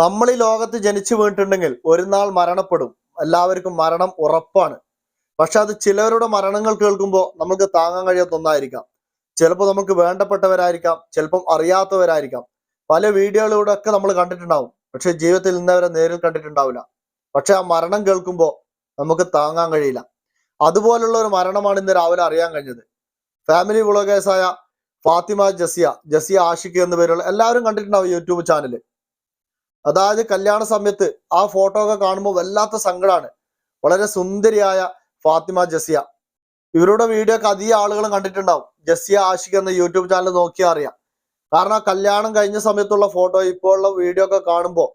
നമ്മൾ ഈ ലോകത്ത് ജനിച്ചു വീണിട്ടുണ്ടെങ്കിൽ ഒരു നാൾ മരണപ്പെടും. എല്ലാവർക്കും മരണം ഉറപ്പാണ്. പക്ഷെ അത് ചിലവരുടെ മരണങ്ങൾ കേൾക്കുമ്പോൾ നമുക്ക് താങ്ങാൻ കഴിയാത്ത ഒന്നായിരിക്കാം. ചിലപ്പോൾ നമുക്ക് വേണ്ടപ്പെട്ടവരായിരിക്കാം ചിലപ്പം അറിയാത്തവരായിരിക്കാം. പല വീഡിയോകളിലൂടെ ഒക്കെ നമ്മൾ കണ്ടിട്ടുണ്ടാവും. പക്ഷെ ജീവിതത്തിൽ ഇന്നവരെ നേരിൽ കണ്ടിട്ടുണ്ടാവില്ല. പക്ഷെ ആ മരണം കേൾക്കുമ്പോൾ നമുക്ക് താങ്ങാൻ കഴിയില്ല. അതുപോലുള്ള ഒരു മരണമാണ് ഇന്ന് രാവിലെ അറിയാൻ കഴിഞ്ഞത്. ഫാമിലി വ്ളോഗേഴ്സായ ഫാത്തിമ ജസിയ ജസിയ ആഷിഖ് എന്ന പേരുള്ള എല്ലാവരും കണ്ടിട്ടുണ്ടാവും യൂട്യൂബ് ചാനൽ അതായത് കല്യാണ സമയത്ത് ആ ഫോട്ടോ ഒക്കെ കാണുമ്പോൾ വല്ലാത്ത സങ്കടമാണ് വളരെ സുന്ദരിയായ ഫാത്തിമ ജസിയ. ഇവരുടെ വീഡിയോ ഒക്കെ അധികം ആളുകളും കണ്ടിട്ടുണ്ടാവും. ജസിയ ആഷിഖ് എന്ന യൂട്യൂബ് ചാനൽ നോക്കിയാൽ അറിയാം. കാരണം ആ കല്യാണം കഴിഞ്ഞ സമയത്തുള്ള ഫോട്ടോ ഇപ്പോൾ ഉള്ള വീഡിയോ ഒക്കെ കാണുമ്പോൾ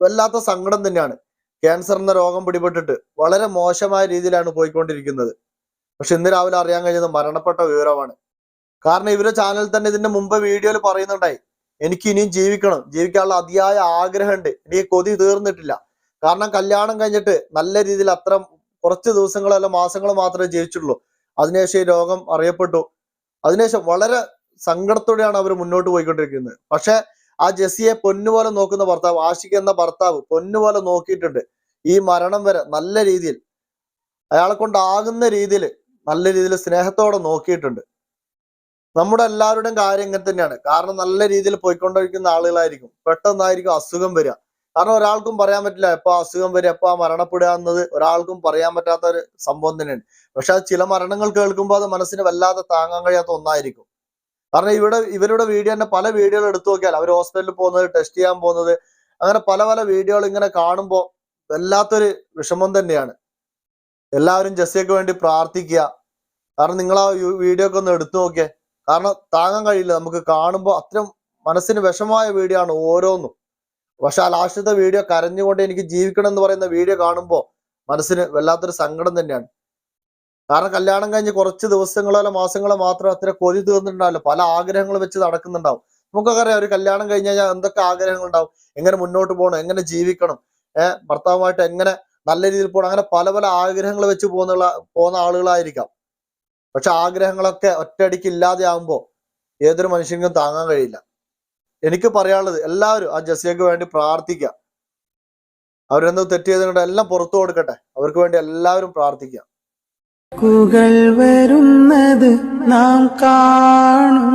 വല്ലാത്ത സങ്കടം തന്നെയാണ്. ക്യാൻസർ എന്ന രോഗം പിടിപെട്ടിട്ട് വളരെ മോശമായ രീതിയിലാണ് പോയിക്കൊണ്ടിരിക്കുന്നത്. പക്ഷെ ഇന്ന് രാവിലെ അറിയാൻ കഴിഞ്ഞത് മരണപ്പെട്ട വിവരമാണ്. കാരണം ഇവരുടെ ചാനൽ തന്നെ ഇതിന്റെ മുമ്പ് വീഡിയോയിൽ പറയുന്നുണ്ടായി. എനിക്ക് ഇനിയും ജീവിക്കണം. ജീവിക്കാനുള്ള അതിയായ ആഗ്രഹമുണ്ട്. എനിക്ക് കൊതി തീർന്നിട്ടില്ല. കാരണം കല്യാണം കഴിഞ്ഞിട്ട് നല്ല രീതിയിൽ അത്ര കുറച്ച് ദിവസങ്ങളോ അല്ല മാസങ്ങളോ മാത്രമേ ജീവിച്ചിട്ടുള്ളൂ. അതിനുശേഷം ഈ രോഗം അറിയപ്പെട്ടു. അതിനുശേഷം വളരെ സങ്കടത്തോടെയാണ് അവർ മുന്നോട്ട് പോയിക്കൊണ്ടിരിക്കുന്നത്. പക്ഷെ ആ ജെസ്സിയെ പൊന്നുപോലെ നോക്കുന്ന ഭർത്താവ് ആഷിഖ് എന്ന ഭർത്താവ് പൊന്നുപോലെ നോക്കിയിട്ടുണ്ട്. ഈ മരണം വരെ നല്ല രീതിയിൽ അയാളെ കൊണ്ടാകുന്ന രീതിയിൽ നല്ല രീതിയിൽ സ്നേഹത്തോടെ നോക്കിയിട്ടുണ്ട്. നമ്മുടെ എല്ലാവരുടെയും കാര്യം ഇങ്ങനെ തന്നെയാണ്. കാരണം നല്ല രീതിയിൽ പോയിക്കൊണ്ടിരിക്കുന്ന ആളുകളായിരിക്കും. പെട്ടെന്നായിരിക്കും അസുഖം വരിക. കാരണം ഒരാൾക്കും പറയാൻ പറ്റില്ല എപ്പോ അസുഖം വരിക എപ്പോ മരണപ്പെടുക എന്നത് ഒരാൾക്കും പറയാൻ പറ്റാത്ത ഒരു സംഭവം തന്നെയാണ്. പക്ഷെ ചില മരണങ്ങൾ കേൾക്കുമ്പോൾ അത് മനസ്സിന് വല്ലാതെ താങ്ങാൻ കഴിയാത്ത ഒന്നായിരിക്കും. കാരണം ഇവിടെ ഇവരുടെ വീഡിയോ തന്നെ പല വീഡിയോകൾ എടുത്തു നോക്കിയാൽ അവർ ഹോസ്പിറ്റലിൽ പോകുന്നത് ടെസ്റ്റ് ചെയ്യാൻ പോകുന്നത് അങ്ങനെ പല പല വീഡിയോകൾ ഇങ്ങനെ കാണുമ്പോൾ വല്ലാത്തൊരു വിഷമം തന്നെയാണ്. എല്ലാവരും ജസ്സിയൊക്കെ വേണ്ടി പ്രാർത്ഥിക്കുക. കാരണം നിങ്ങൾ ആ വീഡിയോ ഒക്കെ ഒന്ന് എടുത്തു നോക്കിയേ. കാരണം താങ്ങാൻ കഴിയില്ല. നമുക്ക് കാണുമ്പോൾ അത്രയും മനസ്സിന് വിഷമമായ വീഡിയോ ആണ് ഓരോന്നും. പക്ഷെ ആ ലാസ്റ്റത്തെ വീഡിയോ കരഞ്ഞുകൊണ്ട് എനിക്ക് ജീവിക്കണം എന്ന് പറയുന്ന വീഡിയോ കാണുമ്പോൾ മനസ്സിന് വല്ലാത്തൊരു സങ്കടം തന്നെയാണ്. കാരണം കല്യാണം കഴിഞ്ഞ് കുറച്ച് ദിവസങ്ങളോ അല്ല മാസങ്ങളോ മാത്രം അത്ര കൊതി തീർന്നിട്ടുണ്ടാവില്ല. പല ആഗ്രഹങ്ങൾ വെച്ച് നടക്കുന്നുണ്ടാവും. നമുക്കൊക്കെ അറിയാം ഒരു കല്യാണം കഴിഞ്ഞ് കഴിഞ്ഞാൽ എന്തൊക്കെ ആഗ്രഹങ്ങൾ ഉണ്ടാവും. എങ്ങനെ മുന്നോട്ട് പോകണം എങ്ങനെ ജീവിക്കണം ഏഹ് ഭർത്താവുമായിട്ട് എങ്ങനെ നല്ല രീതിയിൽ പോകണം അങ്ങനെ പല പല ആഗ്രഹങ്ങൾ വെച്ച് പോകുന്ന പോകുന്ന ആളുകളായിരിക്കാം. പക്ഷെ ആഗ്രഹങ്ങളൊക്കെ ഒറ്റയടിക്ക് ഇല്ലാതെ ആകുമ്പോൾ ഏതൊരു മനുഷ്യനും താങ്ങാൻ കഴിയില്ല. എനിക്ക് പറയാനുള്ളത് എല്ലാവരും ആ ജസിയക്ക് വേണ്ടി പ്രാർത്ഥിക്കുക. അവരെന്തോ തെറ്റ് ചെയ്തുകൊണ്ട് എല്ലാം പുറത്തു കൊടുക്കട്ടെ. അവർക്ക് വേണ്ടി എല്ലാവരും പ്രാർത്ഥിക്കുക. വരുന്നത് നാം കാണും.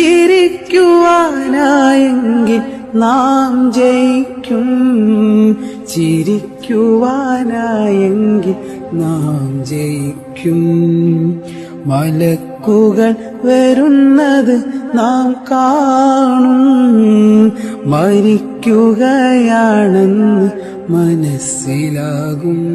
ചിരിക്കുവാനായെങ്കിൽ നാം ജയിക്കും. ചിരിക്കുവാനായെങ്കിൽ നാം ജയിക്കും. മലക്കുകൾ വരുന്നത് നാം കാണും. മരിക്കുകയാണെന്ന് മനസ്സിലാകും.